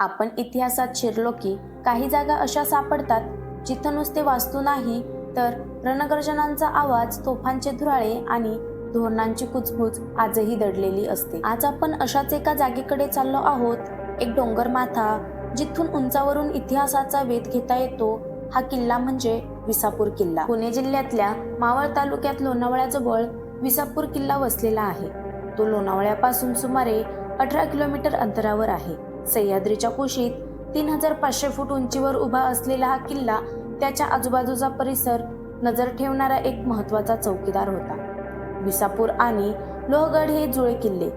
आपण इतिहासात शिरलो की काही जागा अशा सापडतात जिथं नुसते वास्तू नाही तर रणगर्जनांचा आवाज तोफांचे धुराळे आणि धोरणांची कुचबुच आजही दडलेली असते. आज आपण अशाच एका जागेकडे चाललो आहोत एक डोंगर माथा जिथून उंचावरून इतिहासाचा वेध घेता येतो. हा किल्ला म्हणजे विसापूर किल्ला. पुणे जिल्ह्यातल्या मावळ तालुक्यात लोणावळ्याजवळ विसापूर किल्ला वसलेला आहे. तो लोणावळ्यापासून सुमारे अठरा किलोमीटर अंतरावर आहे. सह्याद्रीच्या कुशीत तीन हजार पाचशे फूट उंचीवर उभा असलेला हा किल्ला त्याच्या आजूबाजूचा परिसर नजर ठेवणारा एक महत्त्वाचा चौकीदार होता. विसापूर आणि लोहगड हे जुळे किल्ले.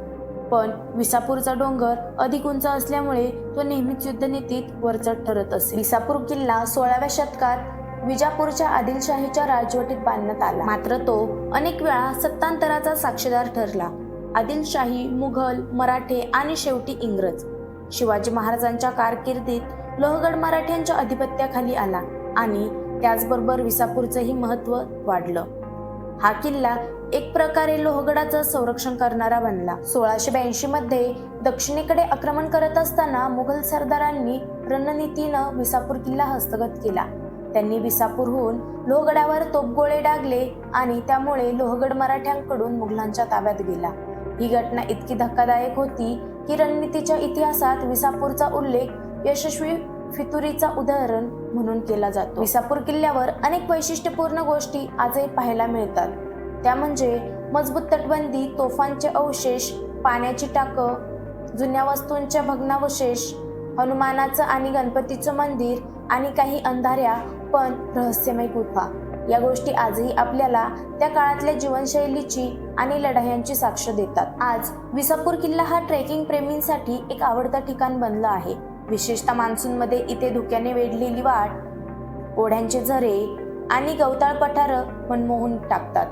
पण विसापूरचा डोंगर अधिक उंच असल्यामुळे तो नेहमीच युद्धनीतीत वरचढ ठरत असे. विसापूर किल्ला सोळाव्या शतकात विजापूरच्या आदिलशाहीच्या राजवटीत बांधण्यात आला. मात्र तो अनेक वेळा सत्तांतराचा साक्षीदार ठरला. आदिलशाही मुघल मराठे आणि शेवटी इंग्रज. शिवाजी महाराजांच्या कारकिर्दीत लोहगड मराठ्यांच्या अधिपत्याखाली आला आणि त्याचबरोबर विसापूरचंही महत्त्व वाढलं. हा किल्ला एक प्रकारे लोहगडाचं संरक्षण करणारा बनला. सोळाशे ब्याऐंशी मध्ये दक्षिणेकडे आक्रमण करत असताना मुघल सरदारांनी रणनीतीनं विसापूर किल्ला हस्तगत केला. त्यांनी विसापूरहून लोहगडावर तोपगोळे डागले आणि त्यामुळे लोहगड मराठ्यांकडून मुघलांच्या ताब्यात गेला. ही घटना इतकी धक्कादायक होती ही रणनीतीच्या इतिहासात विसापूरचा उल्लेख यशस्वी फितुरीचा उदाहरण म्हणून केला जातो. विसापूर किल्ल्यावर अनेक वैशिष्ट्यपूर्ण गोष्टी आजही पाहायला मिळतात. त्या म्हणजे मजबूत तटबंदी तोफांचे अवशेष पाण्याची टाकं जुन्या वस्तूंच्या भग्नावशेष हनुमानाचं आणि गणपतीचं मंदिर आणि काही अंधाऱ्या पण रहस्यमय गुफा. या गोष्टी आजही आपल्याला त्या काळातल्या जीवनशैलीची आणि लढायांची साक्ष देतात. आज विसापूर किल्ला हा ट्रेकिंग प्रेमींसाठी एक आवडतं ठिकाण बनलं आहे. विशेषतः मान्सूनमध्ये इथे धुक्याने वेढलेली वाट ओढ्यांचे झरे आणि गवताळ पठारं मनमोहून टाकतात.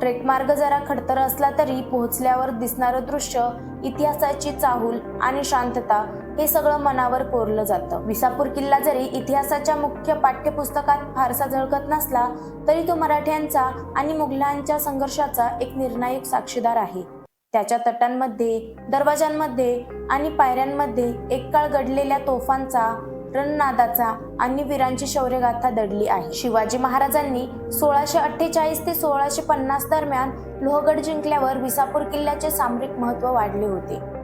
ट्रेक मार्ग जरा खडतर असला तरी पोहोचल्यावर दिसणारं दृश्य इतिहासाची चाहूल आणि शांतता हे सगळं मनावर कोरलं जातं. विसापूर किल्ला जरी इतिहासाच्या मुख्य पाठ्यपुस्तकात फारसा झळकत नसला तरी तो मराठ्यांचा आणि मुघलांच्या संघर्षाचा एक निर्णायक साक्षीदार आहे. त्याच्या तटांमध्ये दरवाजांमध्ये आणि पायऱ्यांमध्ये एक काळ घडलेल्या तोफांचा रणनादाचा आणि वीरांची शौर्यगाथा दडली आहे. शिवाजी महाराजांनी सोळाशे अठ्ठेचाळीस ते सोळाशे पन्नास दरम्यान लोहगड जिंकल्यावर विसापूर किल्ल्याचे सामरिक महत्त्व वाढले होते.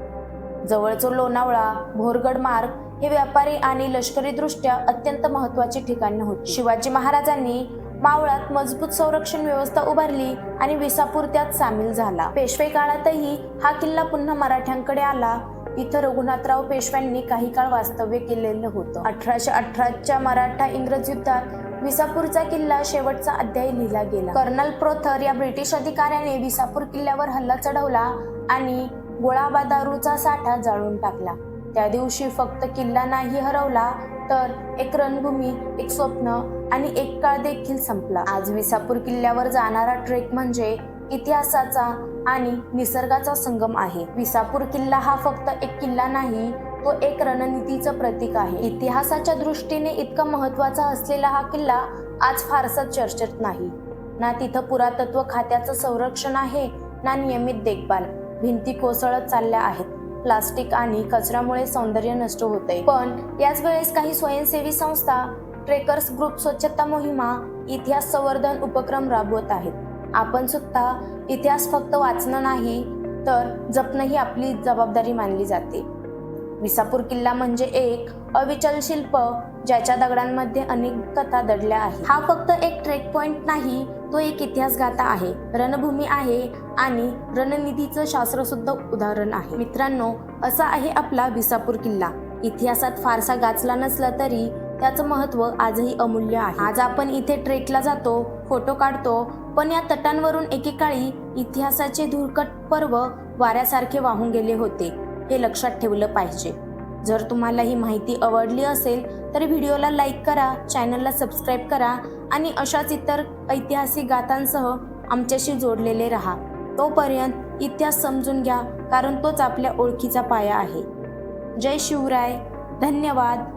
जवळचं लोणावळा भोरगड मार्ग हे व्यापारी आणि लष्करी दृष्ट्या अत्यंत महत्वाची ठिकाण होती शिवाजी महाराजांनी मावळात मजबूत संरक्षण व्यवस्था उभारली आणि विसापूर त्यात सामील झाला. पेशवे काळातही हा किल्ला पुन्हा मराठ्यांकडे आला. इथं रघुनाथराव पेशव्यांनी काही काळ वास्तव्य केलेलं होतं. अठराशे अठराच्या मराठा इंग्रज युद्धात विसापूरचा किल्ला शेवटचा अध्याय लिहिला गेला. कर्नल प्रोथर या ब्रिटिश अधिकाऱ्याने विसापूर किल्ल्यावर हल्ला चढवला आणि गोळाबा दारूचा साठा जाळून टाकला. त्या दिवशी फक्त किल्ला नाही हरवला तर एक रणभूमी एक स्वप्न आणि एक काळ देखील संपला. आज विसापूर किल्ल्यावर जाणारा ट्रेक म्हणजे इतिहासाचा आणि निसर्गाचा संगम आहे. विसापूर किल्ला हा फक्त एक किल्ला नाही तो एक रणनीतीचं प्रतीक आहे. इतिहासाच्या दृष्टीने इतका महत्त्वाचा असलेला हा किल्ला आज फारसा चर्चेत नाही. ना तिथं पुरातत्व खात्याचं संरक्षण आहे ना नियमित देखभाल. भिंती कोसळत चालल्या आहेत. प्लास्टिक आणि कचऱ्यामुळे सौंदर्य नष्ट होते पण याच वेळेस काही स्वयंसेवी संस्था ट्रेकर्स ग्रुप स्वच्छता मोहिमा इतिहास संवर्धन उपक्रम राबवत आहेत. आपण सुद्धा इतिहास फक्त वाचणं नाही तर जपणं ही आपली जबाबदारी मानली जाते. विसापूर किल्ला म्हणजे एक अविचल शिल्प ज्याच्या दगडांमध्ये अनेक कथा दडल्या आहेत. हा फक्त एक ट्रेक पॉइंट नाही तो एक इतिहास गाथा आहे. रणभूमी आहे आणि रणनिधीचं शास्त्र सुद्धा उदाहरण आहे. मित्रांनो असा आहे आपला विसापूर किल्ला. इतिहासात फारसा गाचला नसला तरी त्याचं महत्त्व आजही अमूल्य आहे. आज आपण इथे ट्रेकला जातो फोटो काढतो पण या तटांवरून एकेकाळी इतिहासाचे धुरकट पर्व वाऱ्यासारखे वाहून गेले होते हे लक्षात ठेवलं पाहिजे. जर तुम्हाला ही माहिती आवडली असेल तर व्हिडिओला लाईक करा चॅनलला सबस्क्राईब करा आणि अशाच इतर ऐतिहासिक गाथांसह आमच्याशी जोडलेले राहा. तोपर्यंत इतिहास समजून घ्या कारण तोच आपल्या ओळखीचा पाया आहे. जय शिवराय. धन्यवाद.